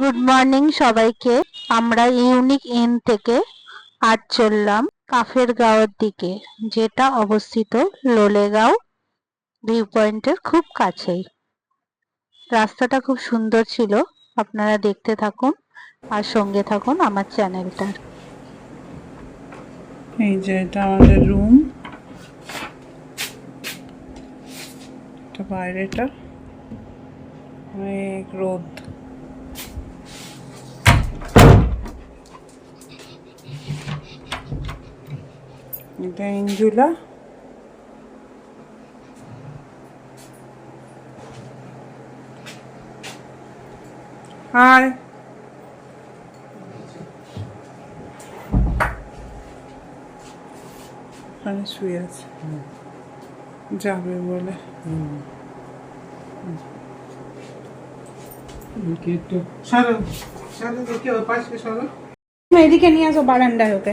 Good morning সবাইকে। আমরা unique in থেকে আজ চললাম কাফের গাঁওয়ের দিকে, যেটা অবস্থিত লোলেগাঁও ভিউ পয়েন্টের খুব কাছেই। রাস্তাটা খুব সুন্দর ছিল, আপনারা দেখতে থাকুন আর সঙ্গে থাকুন আমার চ্যানেলটার এই যে এটা আমাদের রুম। বাইরেটা। অনেক রোদ এটা ইঞ্জুলা হাই ওখানে শুয়ে আছে যাবে বলে সরো সরো দেখি ওই পাশে সরো এদিকে নিয়ে আসো বারান্দায় ওকে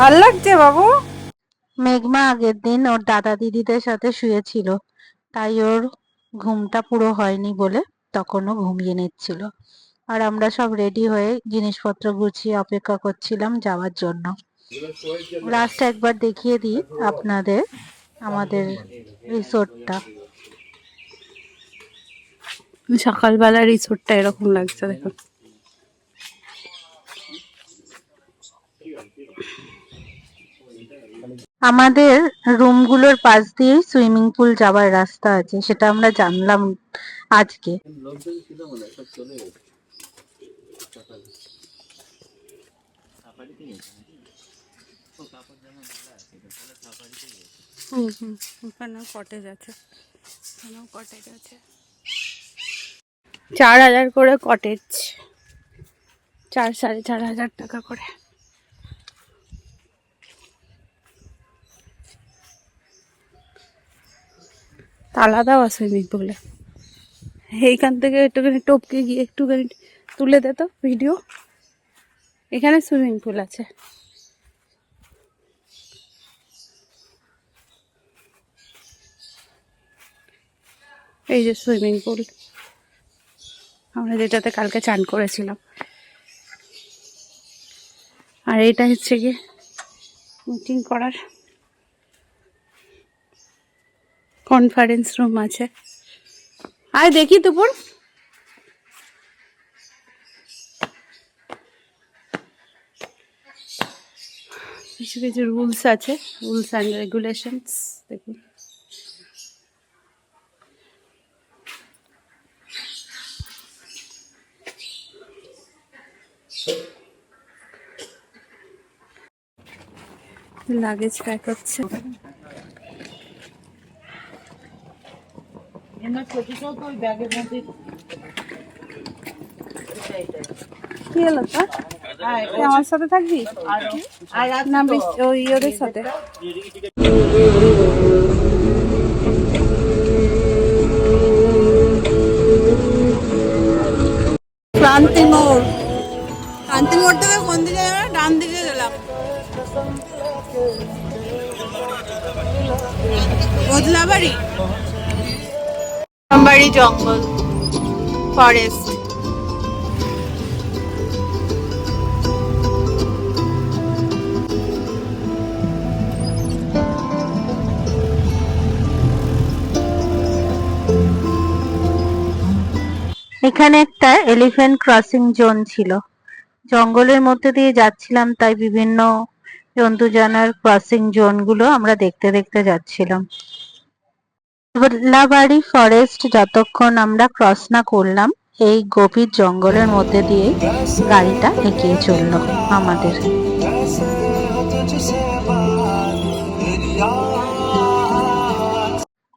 ভালো লাগছে বাবু? মেঘমা আগের দিন ওর দাদা দিদিদের সাথে শুয়েছিল। তাই ওর ঘুমটা পুরো হয়নি বলে তখনও ঘুমিয়ে নিচ্ছিল। আর আমরা সব রেডি হয়ে জিনিসপত্র গুছিয়ে অপেক্ষা করছিলাম যাওয়ার জন্য। লাস্ট একবার দেখিয়ে দিই আপনাদের আমাদের রিসোর্টটা সকালবেলা রিসোর্টটা এরকম লাগছে দেখুন। আমাদের রুমগুলোর পাশ দিয়েই সুইমিং পুল যাওয়ার রাস্তা আছে, সেটা আমরা জানলাম আজকে। হুম হুম কটেজ আছে। কটেজ আছে। চার হাজার করে কটেজ চার, সাড়ে চার হাজার টাকা করে। তালা দেওয়া সুইমিং পুলে এইখান থেকে একটুখানি টপকে গিয়ে একটুখানি তুলে দে তো ভিডিও। এখানে সুইমিং পুল আছে। এই যে সুইমিং পুল। আমরা যেটাতে কালকে চান করেছিলাম। আর এটা হচ্ছে গিয়ে মিটিং করার কনফারেন্স রুম আছে। আয় দেখি দুপুর। কিছু কিছু রুলস আছে রুলস অ্যান্ড রেগুলেশনস দেখুন লাগেজ প্যাক হচ্ছে। কি হলো তা? তুই আমার সাথে থাকবি? না ওই ওদের সাথে। ক্রান্তি মোড়। ক্রান্তি মোড় থেকে কোন দিকে গেলাম ডান দিকে গেলাম। বদলাবাড়ি। বাড়ি জঙ্গল ফরেস্ট এখানে একটা এলিফ্যান্ট ক্রসিং জোন ছিল। জঙ্গলের মধ্যে দিয়ে যাচ্ছিলাম, তাই বিভিন্ন জন্তু জানার ক্রসিং জোনগুলো আমরা দেখতে দেখতে যাচ্ছিলাম। লাবাড়ি ফরেস্ট যতক্ষণ আমরা ক্রস না করলাম, এই গভীর জঙ্গলের মধ্যে দিয়ে গাড়িটা এগিয়ে চলল আমাদের।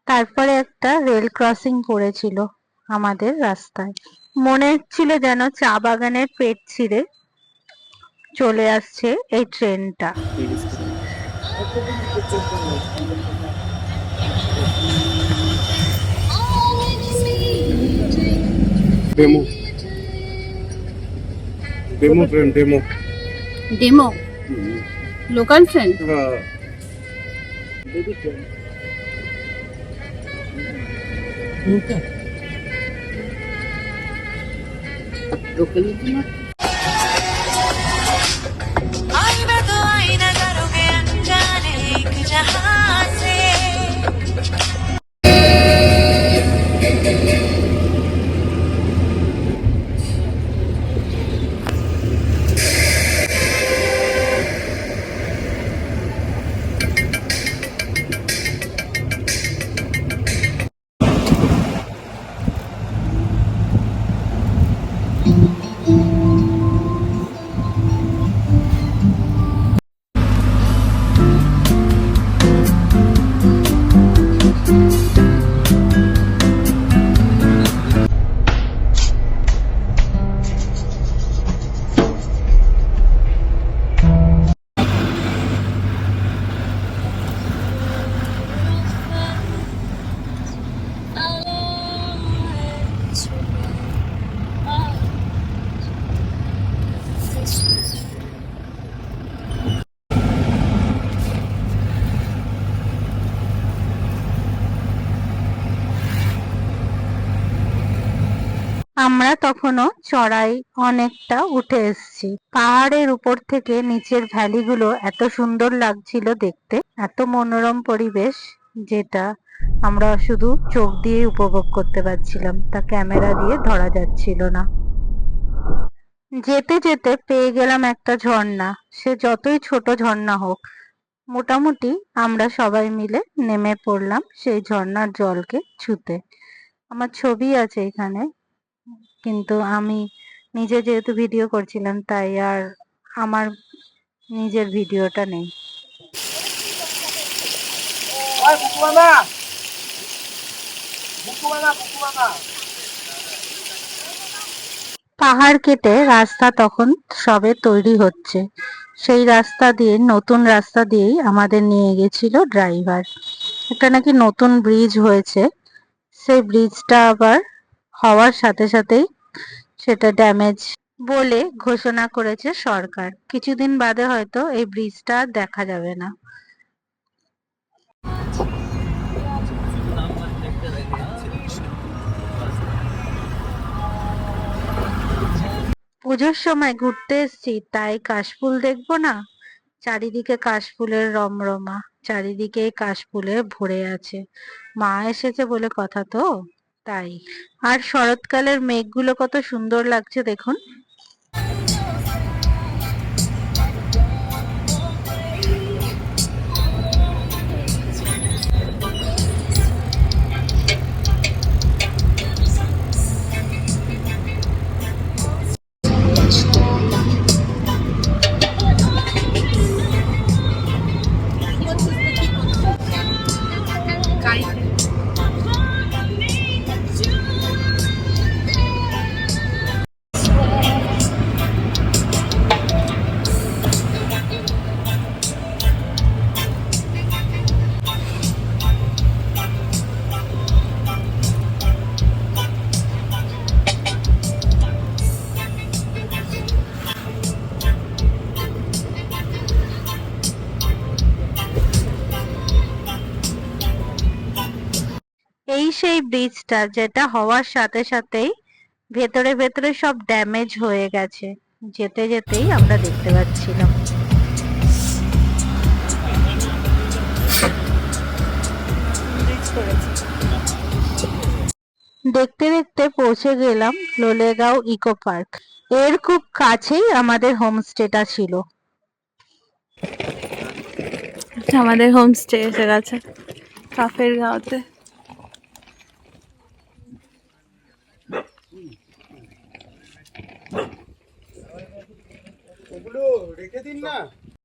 তারপরে একটা রেল ক্রসিং পড়েছিল আমাদের রাস্তায়। মনে হচ্ছিল যেন চা বাগানের পেট ছিঁড়ে চলে আসছে এই ট্রেনটা DEMU DEMU friend DEMU DEMU local friend হ্যাঁ লোকাল লোকাল আমরা তখনও চড়াই অনেকটা উঠে এসেছি। পাহাড়ের উপর থেকে নিচের ভ্যালিগুলো এত সুন্দর লাগছিল দেখতে, এত মনোরম পরিবেশ যেটা আমরা শুধু চোখ দিয়ে উপভোগ করতে পারছিলাম, তা ক্যামেরা দিয়ে ধরা যাচ্ছিল না। যেতে যেতে পেয়ে গেলাম একটা ঝর্ণা, সে যতই ছোট ঝর্ণা হোক, মোটামুটি আমরা সবাই মিলে নেমে পড়লাম সেই ঝর্ণার জলকে ছুতে। আমার ছবি আছে এখানে কিন্তু আমি নিজে যেহেতু ভিডিও করছিলাম তাই আর আমার নিজের ভিডিওটা নেই। পাহাড় কেটে রাস্তা তখন সবে তৈরি হচ্ছে। সেই রাস্তা দিয়ে নতুন রাস্তা দিয়েই আমাদের নিয়ে গেছিল ড্রাইভার একটা নাকি নতুন ব্রিজ হয়েছে। সেই ব্রিজটা আবার হওয়ার সাথে সাথেই সেটা ড্যামেজ বলে ঘোষণা করেছে সরকার। কিছুদিন বাদে হয়তো এই ব্রিজটা দেখা যাবে না। পুজোর সময় ঘুরতে এসেছি, তাই কাশফুল দেখব না? চারিদিকে কাশফুলের রমরমা, চারিদিকে কাশফুলে ভরে আছে। মা এসেছে বলে কথা তো? তাই। আর শরৎকালের মেঘগুলো কত সুন্দর লাগছে দেখুন। ব্রিজটা যেটা হওয়ার সাথে সাথেই ভেতরে ভেতরে সব ড্যামেজ হয়ে গেছে। যেতে যেতেই আমরা দেখতে পাচ্ছিলাম। দেখতে দেখতে পৌঁছে গেলাম লোলেগাঁও ইকো পার্ক। এর খুব কাছেই আমাদের হোমস্টেটা ছিল। আমাদের হোমস্টে এসে গেছে, কাফের গাঁওতে। ওগুলো রেখে দিন না।